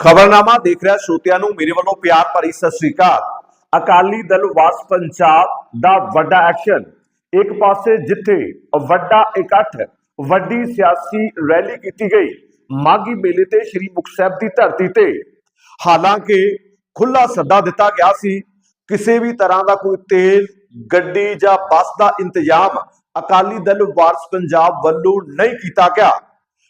ਖਬਰਨਾਮਾ ਦੇਖ ਰਿਹਾ ਸਰੋਤਿਆਂ ਨੂੰ, ਮੇਰੇ ਵੱਲੋਂ ਪਿਆਰ ਭਰੀ ਸਤਿ ਸ੍ਰੀ ਅਕਾਲ। ਅਕਾਲੀ ਦਲ ਵਾਸ ਪੰਜਾਬ ਦਾ ਵੱਡਾ ਐਕਸ਼ਨ। ਇੱਕ ਪਾਸੇ ਜਿੱਥੇ ਵੱਡਾ ਇਕੱਠ, ਵੱਡੀ ਸਿਆਸੀ ਰੈਲੀ ਕੀਤੀ ਗਈ ਮਾਗੀ ਮੇਲੇ ਤੇ ਸ੍ਰੀ ਮੁਕਤਸਰ ਦੀ ਧਰਤੀ ਤੇ। ਹਾਲਾਂਕਿ ਖੁੱਲਾ ਸੱਦਾ ਦਿੱਤਾ ਗਿਆ ਸੀ, ਕਿਸੇ ਵੀ ਤਰ੍ਹਾਂ ਦਾ ਕੋਈ ਤੇਲ ਗੱਡੀ ਜਾਂ ਬੱਸ ਦਾ ਇੰਤਜ਼ਾਮ ਅਕਾਲੀ ਦਲ ਵਾਰਸ ਪੰਜਾਬ ਵੱਲੋਂ ਨਹੀਂ ਕੀਤਾ ਗਿਆ।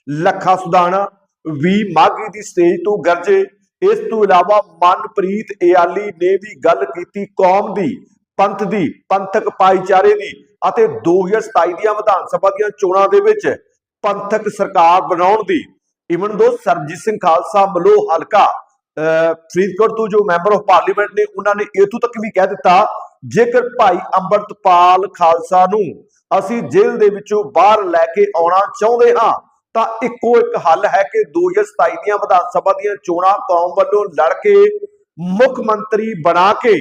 ਲੱਖਾ ਸੁਦਾਣਾ ਵੀ ਮਾਗੀ ਦੀ ਸਟੇਜ ਤੋਂ ਗਰਜੇ, ਇਸ ਤੋਂ ਇਲਾਵਾ ਮਨਪ੍ਰੀਤ ਇਆਲੀ ਨੇ ਵੀ ਗੱਲ ਕੀਤੀ ਕੌਮ ਦੀ, ਪੰਥ ਦੀ, ਪੰਥਕ ਭਾਈਚਾਰੇ ਦੀ ਅਤੇ 2027 ਦੀਆਂ ਵਿਧਾਨ ਸਭਾ ਦੀਆਂ ਚੋਣਾਂ ਦੇ ਵਿੱਚ ਪੰਥਕ ਸਰਕਾਰ ਬਣਾਉਣ ਦੀ। ਇਵਨ ਦੋ ਸਰਜੀਤ ਸਿੰਘ ਖਾਲਸਾ ਮਲੋ ਹਲਕਾ, ਅਹ, ਫਰੀਦਕੋਟ ਤੋਂ ਜੋ ਮੈਂਬਰ ਆਫ ਪਾਰਲੀਮੈਂਟ ਨੇ, ਉਹਨਾਂ ਨੇ ਇਥੋਂ ਤੱਕ ਵੀ ਕਹਿ ਦਿੱਤਾ, ਜੇਕਰ ਭਾਈ ਅੰਮ੍ਰਿਤਪਾਲ ਖਾਲਸਾ ਨੂੰ ਅਸੀਂ ਜੇਲ੍ਹ ਦੇ ਵਿੱਚੋਂ ਬਾਹਰ ਲੈ ਕੇ ਆਉਣਾ ਚਾਹੁੰਦੇ ਹਾਂ ਤਾਂ ਇੱਕੋ ਇੱਕ ਹੱਲ ਹੈ ਕਿ 2027 ਦੀਆਂ ਵਿਧਾਨ ਸਭਾ ਦੀਆਂ ਚੋਣਾਂ ਕੌਮ ਵੱਲੋਂ ਲੜ ਕੇ ਮੁੱਖ ਮੰਤਰੀ ਬਣਾ ਕੇ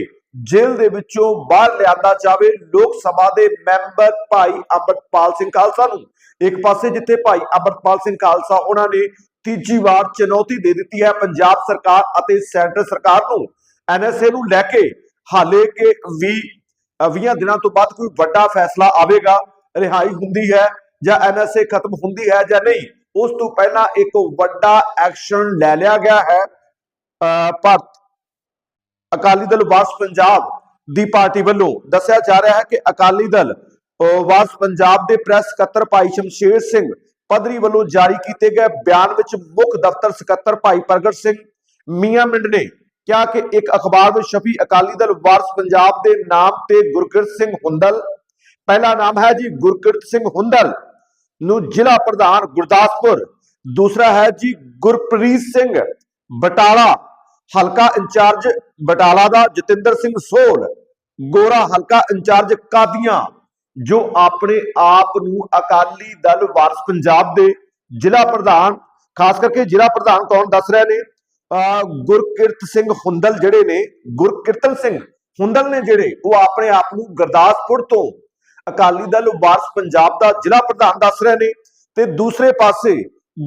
ਜੇਲ੍ਹ ਦੇ ਵਿੱਚੋਂ ਬਾਹਰ ਲਿਆਂਦਾ ਜਾਵੇ। ਲੋਕ ਸਭਾ ਦੇ ਮੈਂਬਰ ਭਾਈ ਅੰਮ੍ਰਿਤਪਾਲ ਸਿੰਘ ਖਾਲਸਾ ਨੂੰ ਇੱਕ ਪਾਸੇ ਜਿੱਥੇ ਭਾਈ ਅੰਮ੍ਰਿਤਪਾਲ ਸਿੰਘ ਖਾਲਸਾ ਉਹਨਾਂ ਨੇ ਤੀਜੀ ਵਾਰ ਚੁਣੌਤੀ ਦੇ ਦਿੱਤੀ ਹੈ, ਪੰਜਾਬ ਸਰਕਾਰ ਅਤੇ ਸੈਂਟਰ ਸਰਕਾਰ ਨੂੰ। ਐਨਐਸਏ ਨੂੰ ਲੈ ਕੇ ਹਾਲੇ ਕਿ 20 20 ਦਿਨਾਂ ਤੋਂ ਬਾਅਦ ਕੋਈ ਵੱਡਾ ਫੈਸਲਾ ਆਵੇਗਾ। ਰਿਹਾਈ ਹੁੰਦੀ ਹੈ। ਜਾਂ ਐਨਐਸਏ ਖਤਮ ਹੁੰਦੀ ਹੈ ਜਾਂ ਨਹੀਂ, ਉਸ ਤੋਂ ਪਹਿਲਾਂ ਇੱਕ ਵੱਡਾ ਐਕਸ਼ਨ ਲੈ ਲਿਆ ਗਿਆ ਹੈ, ਅਹ ਭਾਰਤ ਅਕਾਲੀ ਦਲ ਵਾਸ ਪੰਜਾਬ ਦੀ ਪਾਰਟੀ ਵੱਲੋਂ। ਦੱਸਿਆ ਜਾ ਰਿਹਾ ਹੈ ਕਿ ਅਕਾਲੀ ਦਲ, ਅਹ ਵਾਸ ਪੰਜਾਬ ਦੇ ਪ੍ਰੈਸ ਸਕੱਤਰ ਭਾਈ ਸ਼ਮਸ਼ੇਰ ਸਿੰਘ ਪਦਰੀ ਵੱਲੋਂ ਜਾਰੀ ਕੀਤੇ ਗਏ ਬਿਆਨ ਵਿੱਚ ਮੁੱਖ ਦਫ਼ਤਰ ਸਕੱਤਰ ਭਾਈ ਪ੍ਰਗਟ ਸਿੰਘ ਮੀਆਂ ਮਿੰਡ ਨੇ ਕਿਹਾ ਕਿ ਇੱਕ ਅਖਬਾਰ ਵਿੱਚ ਛਪੀ ਅਕਾਲੀ ਦਲ ਵਾਰਸ ਪੰਜਾਬ ਦੇ ਨਾਮ ਤੇ ਗੁਰਕਿਰਤ ਸਿੰਘ ਹੁੰਦਲ। ਪਹਿਲਾ ਨਾਮ ਹੈ ਜੀ ਗੁਰਕਿਰਤ ਸਿੰਘ ਹੁੰਦਲ। ਨੂੰ ਜ਼ਿਲ੍ਹਾ ਪ੍ਰਧਾਨ ਗੁਰਦਾਸਪੁਰ, ਦੂਸਰਾ ਹੈ ਜੀ ਗੁਰਪ੍ਰੀਤ ਸਿੰਘ ਬਟਾਲਾ, ਹਲਕਾ ਇੰਚਾਰਜ ਬਟਾਲਾ ਦਾ ਜਤਿੰਦਰ ਸਿੰਘ ਸੋਲ, ਗੋਰਾ ਹਲਕਾ ਇੰਚਾਰਜ ਕਾਦੀਆਂ, ਜੋ ਆਪਣੇ ਆਪ ਨੂੰ ਅਕਾਲੀ ਦਲ ਵਾਰਸ ਪੰਜਾਬ ਦੇ ਜ਼ਿਲ੍ਹਾ ਪ੍ਰਧਾਨ, ਖਾਸ ਕਰਕੇ ਜ਼ਿਲ੍ਹਾ ਪ੍ਰਧਾਨ ਕੌਣ ਦੱਸ ਰਹੇ ਨੇ? ਅਹ ਗੁਰਕਿਰਤ ਸਿੰਘ ਹੁੰਦਲ ਜਿਹੜੇ ਨੇ, ਗੁਰਕਿਰਤਨ ਸਿੰਘ ਹੁੰਦਲ ਨੇ ਜਿਹੜੇ, ਉਹ ਆਪਣੇ ਆਪ ਨੂੰ ਗੁਰਦਾਸਪੁਰ ਤੋਂ ਅਕਾਲੀ ਦਲ ਵਾਰਸ ਪੰਜਾਬ ਦਾ ਜ਼ਿਲ੍ਹਾ ਪ੍ਰਧਾਨ ਦੱਸ ਰਹੇ ਨੇ ਤੇ ਦੂਸਰੇ ਪਾਸੇ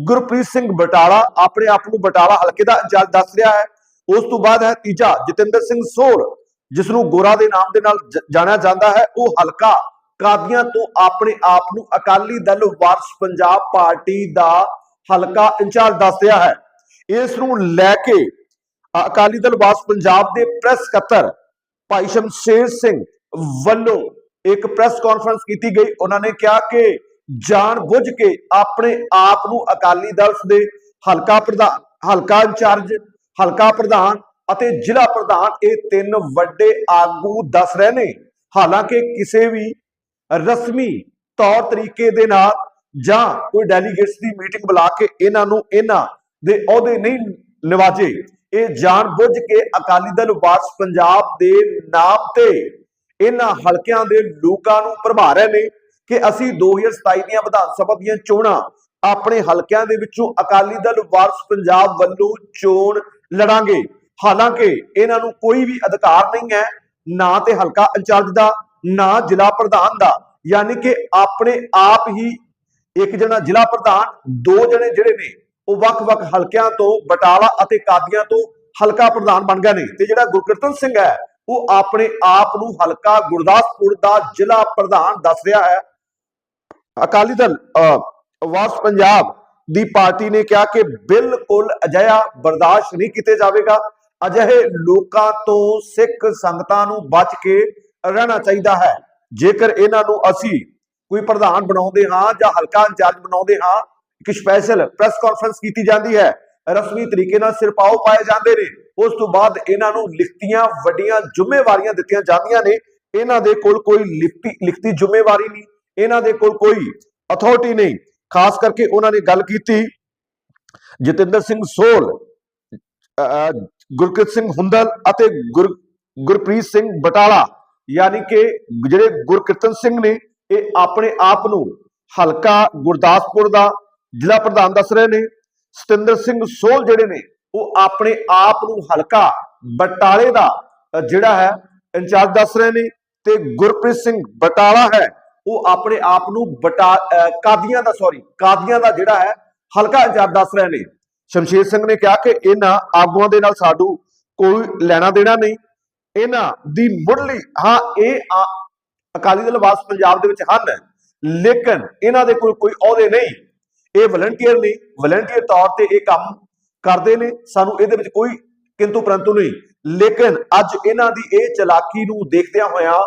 ਗੁਰਪ੍ਰੀਤ ਸਿੰਘ ਬਟਾਲਾ ਆਪਣੇ ਆਪ ਨੂੰ ਬਟਾਲਾ ਹਲਕੇ ਦਾ ਇੰਚਾਰਜ ਦੱਸ ਰਿਹਾ ਹੈ। ਉਸ ਤੋਂ ਬਾਅਦ ਹੈ ਤੀਜਾ ਜਤਿੰਦਰ ਸਿੰਘ ਸੋਲ ਜਿਸ ਨੂੰ ਗੋਰਾ ਦੇ ਨਾਮ ਦੇ ਨਾਲ ਜਾਣਿਆ ਜਾਂਦਾ ਹੈ। ਉਹ ਹਲਕਾ ਕਾਦੀਆਂ ਤੋਂ ਆਪਣੇ ਆਪ ਨੂੰ ਅਕਾਲੀ ਦਲ ਵਾਰਸ ਪੰਜਾਬ ਪਾਰਟੀ ਦਾ ਹਲਕਾ ਇੰਚਾਰਜ ਦੱਸ ਰਿਹਾ ਹੈ। ਇਸ ਨੂੰ ਲੈ ਕੇ ਅਕਾਲੀ ਦਲ ਵਾਰਸ ਪੰਜਾਬ ਦੇ ਪ੍ਰੈਸ ਸਕੱਤਰ ਭਾਈ ਸ਼ਮਸ਼ੇਰ ਸਿੰਘ ਵੱਲੋਂ ਇੱਕ ਪ੍ਰੈਸ ਕਾਨਫਰੰਸ ਕੀਤੀ ਗਈ। ਉਹਨਾਂ ਨੇ ਕਿਹਾ ਕਿ ਜਾਣ ਬੁੱਝ ਕੇ ਆਪਣੇ ਆਪ ਨੂੰ ਅਕਾਲੀ ਦਲ ਦੇ ਹਲਕਾ ਪ੍ਰਧਾਨ, ਹਲਕਾ ਇੰਚਾਰਜ, ਹਲਕਾ ਪ੍ਰਧਾਨ ਅਤੇ ਜ਼ਿਲ੍ਹਾ ਪ੍ਰਧਾਨ ਇਹ ਤਿੰਨ ਵੱਡੇ ਆਗੂ ਦੱਸ ਰਹੇ ਨੇ। ਹਾਲਾਂਕਿ ਕਿਸੇ ਵੀ ਰਸਮੀ ਤੌਰ ਤਰੀਕੇ ਦੇ ਨਾਲ ਜਾਂ ਕੋਈ ਡੈਲੀਗੇਟਸ ਦੀ ਮੀਟਿੰਗ ਬੁਲਾ ਕੇ ਇਹਨਾਂ ਨੂੰ ਇਹਨਾਂ ਦੇ ਅਹੁਦੇ ਨਹੀਂ ਨਿਵਾਜੇ। ਇਹ ਜਾਣ ਬੁੱਝ ਕੇ ਅਕਾਲੀ ਦਲ ਵਾਰਸ ਪੰਜਾਬ ਦੇ ਨਾਮ ਤੇ ਇਹਨਾਂ ਹਲਕਿਆਂ ਦੇ ਲੋਕਾਂ ਨੂੰ ਭਰਮਾ ਰਹੇ ਨੇ ਕਿ ਅਸੀਂ 2027 ਦੀਆਂ ਵਿਧਾਨ ਸਭਾ ਦੀਆਂ ਚੋਣਾਂ ਆਪਣੇ ਹਲਕਿਆਂ ਦੇ ਵਿੱਚੋਂ ਅਕਾਲੀ ਦਲ ਵਾਰਸ ਪੰਜਾਬ ਵੱਲੋਂ ਚੋਣ ਲੜਾਂਗੇ। ਹਾਲਾਂਕਿ ਇਹਨਾਂ ਨੂੰ ਕੋਈ ਵੀ ਅਧਿਕਾਰ ਨਹੀਂ ਹੈ, ਨਾ ਤੇ ਹਲਕਾ ਇੰਚਾਰਜ ਦਾ, ਨਾ ਜ਼ਿਲ੍ਹਾ ਪ੍ਰਧਾਨ ਦਾ। ਯਾਨੀ ਕਿ ਆਪਣੇ ਆਪ ਹੀ ਇੱਕ ਜਣਾ ਜ਼ਿਲ੍ਹਾ ਪ੍ਰਧਾਨ, ਦੋ ਜਣੇ ਜਿਹੜੇ ਨੇ, ਉਹ ਵੱਖ-ਵੱਖ ਹਲਕਿਆਂ ਤੋਂ, ਬਟਾਲਾ ਅਤੇ ਕਾਦੀਆਂ ਤੋਂ ਹਲਕਾ ਪ੍ਰਧਾਨ ਬਣ ਗਏ ਨੇ। ਤੇ ਜਿਹੜਾ ਗੁਰਕੀਰਤਨ ਸਿੰਘ ਹੈ ਉਹ ਆਪਣੇ ਆਪ ਨੂੰ ਹਲਕਾ ਗੁਰਦਾਸਪੁਰ ਦਾ ਜ਼ਿਲ੍ਹਾ ਪ੍ਰਧਾਨ ਦੱਸ ਰਿਹਾ ਹੈ। ਅਕਾਲੀ ਦਲ ਵਾਸ ਪੰਜਾਬ ਦੀ ਪਾਰਟੀ ਨੇ ਕਿਹਾ ਕਿ ਬਿਲਕੁਲ ਅਜਿਹਾ ਬਰਦਾਸ਼ਤ ਨਹੀਂ ਕੀਤਾ ਜਾਵੇਗਾ। ਅਜਿਹੇ ਲੋਕਾਂ ਤੋਂ ਸਿੱਖ ਸੰਗਤਾਂ ਨੂੰ ਬਚ ਕੇ ਰਹਿਣਾ ਚਾਹੀਦਾ ਹੈ। ਜੇਕਰ ਇਹਨਾਂ ਨੂੰ ਅਸੀਂ ਕੋਈ ਪ੍ਰਧਾਨ ਬਣਾਉਂਦੇ ਹਾਂ ਜਾਂ ਹਲਕਾ ਇੰਚਾਰਜ ਬਣਾਉਂਦੇ ਹਾਂ, ਇੱਕ ਸਪੈਸ਼ਲ ਪ੍ਰੈਸ ਕਾਨਫਰੰਸ ਕੀਤੀ ਜਾਂਦੀ ਹੈ। ਰਸਮੀ ਤਰੀਕੇ ਨਾਲ ਸਿਰਪਾਓ ਪਾਏ ਜਾਂਦੇ ਨੇ। ਉਸ ਤੋਂ ਬਾਅਦ ਇਹਨਾਂ ਨੂੰ ਲਿਖਤੀਆਂ ਵੱਡੀਆਂ ਜ਼ਿੰਮੇਵਾਰੀਆਂ ਦਿੱਤੀਆਂ ਜਾਂਦੀਆਂ ਨੇ। ਇਹਨਾਂ ਦੇ ਕੋਲ ਕੋਈ ਲਿਖਤੀ ਲਿਖਤੀ ਜ਼ਿੰਮੇਵਾਰੀ ਨਹੀਂ। ਇਹਨਾਂ ਦੇ ਕੋਲ ਕੋਈ ਅਥਾਰਟੀ ਨਹੀਂ। ਖਾਸ ਕਰਕੇ ਉਹਨਾਂ ਨੇ ਗੱਲ ਕੀਤੀ ਜਤਿੰਦਰ ਸਿੰਘ ਸੋਲ ਅਹ, ਗੁਰਕਿਰਤ ਸਿੰਘ ਹੁੰਦਲ ਅਤੇ ਗੁਰ ਗੁਰਪ੍ਰੀਤ ਸਿੰਘ ਬਟਾਲਾ। ਯਾਨੀ ਕਿ ਜਿਹੜੇ ਗੁਰਕਿਰਤਨ ਸਿੰਘ ਨੇ ਇਹ ਆਪਣੇ ਆਪ ਨੂੰ ਹਲਕਾ ਗੁਰਦਾਸਪੁਰ ਦਾ ਜ਼ਿਲ੍ਹਾ ਪ੍ਰਧਾਨ ਦੱਸ ਰਹੇ ਨੇ। ਸਤਿੰਦਰ ਸਿੰਘ ਸੋਲ ਜਿਹੜੇ ਨੇ, ਉਹ ਆਪਣੇ ਆਪ ਨੂੰ ਹਲਕਾ ਬਟਾਲੇ ਦਾ ਜਿਹੜਾ ਹੈ, ਇੰਚਾਰਜ ਦੱਸ ਰਹੇ ਨੇ ਤੇ ਗੁਰਪ੍ਰੀਤ ਸਿੰਘ ਬਟਾਲਾ ਹੈ, ਉਹ ਆਪਣੇ ਆਪ ਨੂੰ ਬਟਾ ਕਾਦੀਆਂ ਦਾ ਸੌਰੀ ਕਾਦੀਆਂ ਦਾ ਜਿਹੜਾ ਹੈ, ਹਲਕਾ ਇੰਚਾਰਜ ਦੱਸ ਰਹੇ ਨੇ। ਸ਼ਮਸ਼ੇਰ ਸਿੰਘ ਨੇ ਕਿਹਾ ਕਿ ਇਹਨਾਂ ਆਗੂਆਂ ਦੇ ਨਾਲ ਸਾਡੂ ਕੋਈ ਲੈਣਾ ਦੇਣਾ ਨਹੀਂ। ਇਹਨਾਂ ਦੀ ਮੁੱਢਲੀ, ਹਾਂ, ਇਹ ਅਕਾਲੀ ਦਲ ਵਾਸ ਪੰਜਾਬ ਦੇ ਵਿੱਚ ਹਨ, ਲੇਕਿਨ ਇਹਨਾਂ ਦੇ ਕੋਲ ਕੋਈ ਅਹੁਦੇ ਨਹੀਂ। ਇਹ ਵਲੰਟੀਅਰ ਨੇ ਵਲੰਟੀਅਰ ਤੌਰ ਤੇ ਇਹ ਕੰਮ ਕਰਦੇ ਨੇ, ਸਾਨੂੰ ਇਹਦੇ ਵਿੱਚ ਕੋਈ ਕਿੰਤੂ ਪਰੰਤੂ ਨਹੀਂ। ਲੇਕਿਨ ਅੱਜ ਇਹਨਾਂ ਦੀ ਇਹ ਚਲਾਕੀ ਨੂੰ ਦੇਖਦਿਆਂ ਹੋਇਆਂ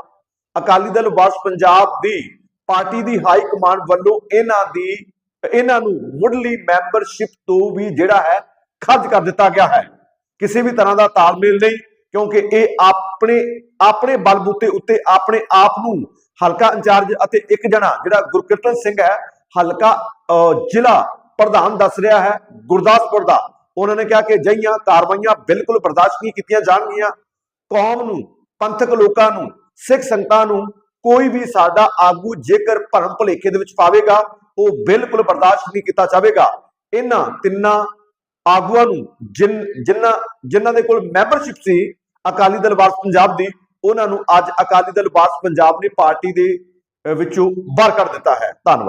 ਅਕਾਲੀ ਦਲ ਵਾਸ ਪੰਜਾਬ ਦੀ ਪਾਰਟੀ ਦੀ ਹਾਈ ਕਮਾਂਡ ਵੱਲੋਂ ਇਹਨਾਂ ਦੀ, ਇਹਨਾਂ ਨੂੰ ਮੁੱਢਲੀ ਮੈਂਬਰਸ਼ਿਪ ਤੋਂ ਵੀ ਜਿਹੜਾ ਹੈ ਖਰਚ ਕਰ ਦਿੱਤਾ ਗਿਆ ਹੈ। ਕਿਸੇ ਵੀ ਤਰ੍ਹਾਂ ਦਾ ਤਾਲਮੇਲ ਨਹੀਂ, ਕਿਉਂਕਿ ਇਹ ਆਪਣੇ ਆਪਣੇ ਬਲਬੂਤੇ ਉੱਤੇ ਆਪਣੇ ਆਪ ਨੂੰ ਹਲਕਾ ਇੰਚਾਰਜ ਅਤੇ ਇੱਕ ਜਣਾ ਜਿਹੜਾ ਗੁਰਕਿਰਤਨ ਸਿੰਘ ਹੈ ਹਲਕਾ ਅਹ, ਜ਼ਿਲ੍ਹਾ ਪ੍ਰਧਾਨ ਦੱਸ ਰਿਹਾ ਹੈ ਗੁਰਦਾਸਪੁਰ ਦਾ। ਉਹਨਾਂ ਨੇ ਕਿਹਾ ਕਿ ਜਈਆਂ ਕਾਰਵਾਈਆਂ ਬਿਲਕੁਲ ਬਰਦਾਸ਼ਤ ਨਹੀਂ ਕੀਤੀਆਂ ਜਾਣਗੀਆਂ। ਕੌਮ ਨੂੰ ਪੰਥਕ ਲੋਕਾਂ ਨੂੰ ਸਿੱਖ ਸੰਗਤਾਂ ਨੂੰ ਕੋਈ ਵੀ ਸਾਡਾ ਆਗੂ ਜੇਕਰ ਭਰਮ ਭੁਲੇਖੇ ਦੇ ਵਿੱਚ ਪਾਵੇਗਾ ਉਹ ਬਿਲਕੁਲ ਬਰਦਾਸ਼ਤ ਨਹੀਂ ਕੀਤਾ ਜਾਵੇਗਾ। ਇਹਨਾਂ ਤਿੰਨਾਂ ਆਗੂਆਂ ਨੂੰ ਜਿਨ ਜਿਨ੍ਹਾਂ ਜਿਨ੍ਹਾਂ ਦੇ ਕੋਲ ਮੈਂਬਰਸ਼ਿਪ ਸੀ ਅਕਾਲੀ ਦਲ ਵਾਰਸ ਪੰਜਾਬ ਦੀ ਉਹਨਾਂ ਨੂੰ ਅੱਜ ਅਕਾਲੀ ਦਲ ਵਾਰਸ ਪੰਜਾਬ ਨੇ ਪਾਰਟੀ ਦੇ ਵਿੱਚੋਂ ਬਾਹਰ ਕੱਢ ਦਿੱਤਾ ਹੈ। ਧੰਨਵਾਦ।